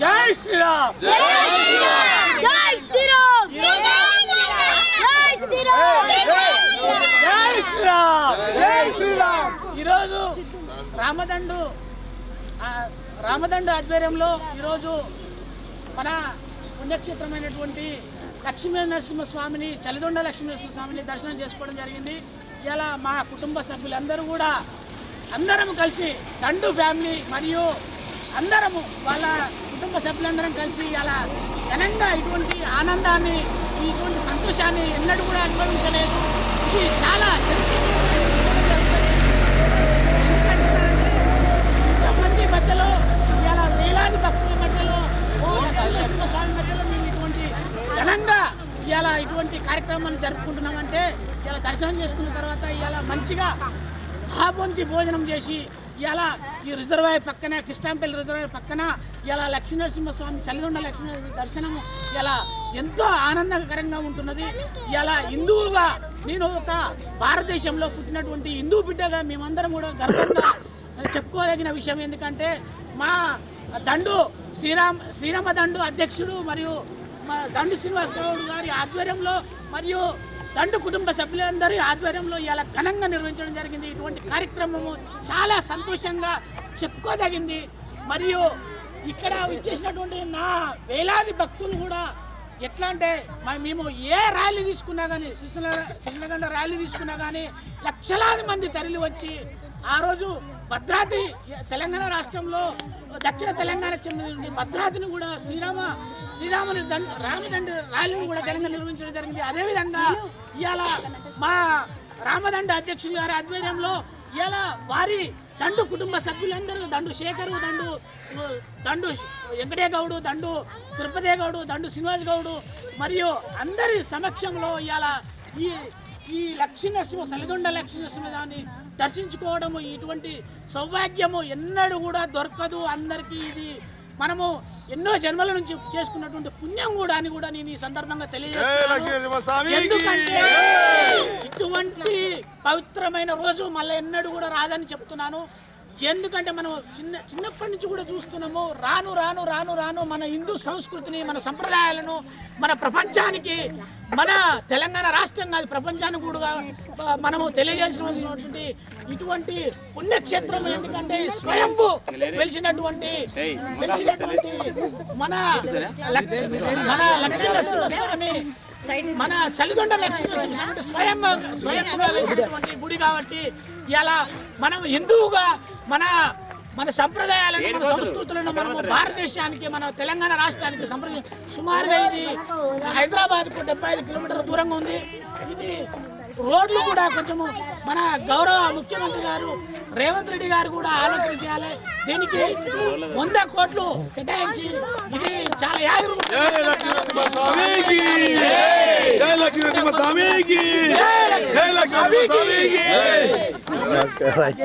జై శ్రీరామ్! జై శ్రీరామ్! జై శ్రీరామ్! జై శ్రీరామ్! ఈరోజు రామదండు ఆ, రామదండు ఆధ్వర్యంలో ఈరోజు మన పుణ్యక్షేత్రమైనటువంటి లక్ష్మీ నరసింహస్వామిని చలిదొండ లక్ష్మీ నరసింహస్వామిని దర్శనం చేసుకోవడం జరిగింది. ఇలా మా కుటుంబ సభ్యులందరూ కూడా అందరం కలిసి దండు ఫ్యామిలీ మరియు అందరము వాళ్ళ కుటుంబ సభ్యులందరం కలిసి ఇలా ఘనంగా ఇటువంటి ఆనందాన్ని ఇటువంటి సంతోషాన్ని ఎన్నడూ కూడా అనుభవించలేదు. ఇది చాలా మంది మధ్యలో ఇలా వేలాది భక్తుల మధ్యలో ఓ లక్ష్మీనరసింహ స్వామి మధ్యలో మేము ఇటువంటి ఘనంగా ఇలా ఇటువంటి కార్యక్రమాన్ని జరుపుకుంటున్నామంటే ఇలా దర్శనం చేసుకున్న తర్వాత ఇలా మంచిగా సహాపంతి భోజనం చేసి ఇలా ఈ రిజర్వాయర్ పక్కన కిష్టాంపల్లి రిజర్వాయర్ పక్కన ఇలా లక్ష్మీనరసింహస్వామి చల్లిదొండ లక్ష్మీ దర్శనం ఇలా ఎంతో ఆనందకరంగా ఉంటున్నది. ఇలా హిందువుగా నేను ఒక భారతదేశంలో పుట్టినటువంటి హిందూ బిడ్డగా మేమందరం కూడా గర్వంగా చెప్పుకోదగిన విషయం ఎందుకంటే మా దండు శ్రీరామ్ శ్రీరామ దండు అధ్యక్షుడు మరియు మా దండు శ్రీనివాస్ గౌడ్ గారి ఆధ్వర్యంలో మరియు దండు కుటుంబ సభ్యులందరి ఆధ్వర్యంలో ఇలా ఘనంగా నిర్వహించడం జరిగింది. ఇటువంటి కార్యక్రమము చాలా సంతోషంగా చెప్పుకోదగింది. మరియు ఇక్కడ ఇచ్చేసినటువంటి నా వేలాది భక్తులు కూడా ఎట్లా అంటే మేము ఏ ర్యాలీ తీసుకున్నా కానీ శిశుల శిశులగండ ర్యాలీ తీసుకున్నా కానీ లక్షలాది మంది తరలి వచ్చి ఆ రోజు భద్రాద్రి తెలంగాణ రాష్ట్రంలో దక్షిణ తెలంగాణ చెందిన భద్రాద్రిని కూడా శ్రీరామ శ్రీరాముని దండ రామదండ ర్యాలీని కూడా తెలంగాణ నిర్వహించడం జరిగింది. అదేవిధంగా ఇవాళ మా రామదండ అధ్యక్షులు గారి ఆధ్వర్యంలో ఇలా వారి దండు కుటుంబ సభ్యులందరూ దండు శేఖరు దండు దండు వెంకటే గౌడు దండు తిరుపతి గౌడు దండు శ్రీనివాస్ గౌడు మరియు అందరి సమక్షంలో ఇలా ఈ ఈ లక్ష్మీ నరసింహ సలిగొండ లక్ష్మీ నరసింహదాన్ని దర్శించుకోవడము ఇటువంటి సౌభాగ్యము ఎన్నడూ కూడా దొరకదు అందరికీ. ఇది మనము ఎన్నో జన్మల నుంచి చేసుకున్నటువంటి పుణ్యం కూడా అని కూడా నేను ఈ సందర్భంగా తెలియజేస్తున్నాను. నరసింహస్వామికి ఎందుకంటే పవిత్రమైన రోజు మళ్ళీ ఎన్నడూ కూడా రాదని చెప్తున్నాను. ఎందుకంటే మనం చిన్న చిన్నప్పటి నుంచి కూడా చూస్తున్నాము రాను రాను రాను రాను మన హిందూ సంస్కృతిని మన సంప్రదాయాలను మన ప్రపంచానికి మన తెలంగాణ రాష్ట్రం కాదు ప్రపంచానికి కూడా మనము తెలియజేసినటువంటి ఇటువంటి పుణ్యక్షేత్రం ఎందుకంటే స్వయంభు వెలిసినటువంటి వెలిసినటువంటి మన లక్ష మన లక్ష్మీ మన చలిగొండ లక్ష్మీ స్వయం స్వయం స్వయంగా వేసినటువంటి గుడి కాబట్టి ఇలా మనం హిందువుగా మన మన సంప్రదాయాలను మన సంస్కృతులను మనం భారతదేశానికి మన తెలంగాణ రాష్ట్రానికి సంప్రదాయం సుమారుగా ఇది హైదరాబాద్కు డెబ్బై ఐదు కిలోమీటర్ల దూరంగా ఉంది. ఇది రోడ్లు కూడా కొంచెము మన గౌరవ ముఖ్యమంత్రి గారు రేవంత్ రెడ్డి గారు కూడా ఆలోచన చేయాలి. దీనికి వంద కోట్లు కేటాయించి ఇది చాలా యాగరు జై లక్ష్మీ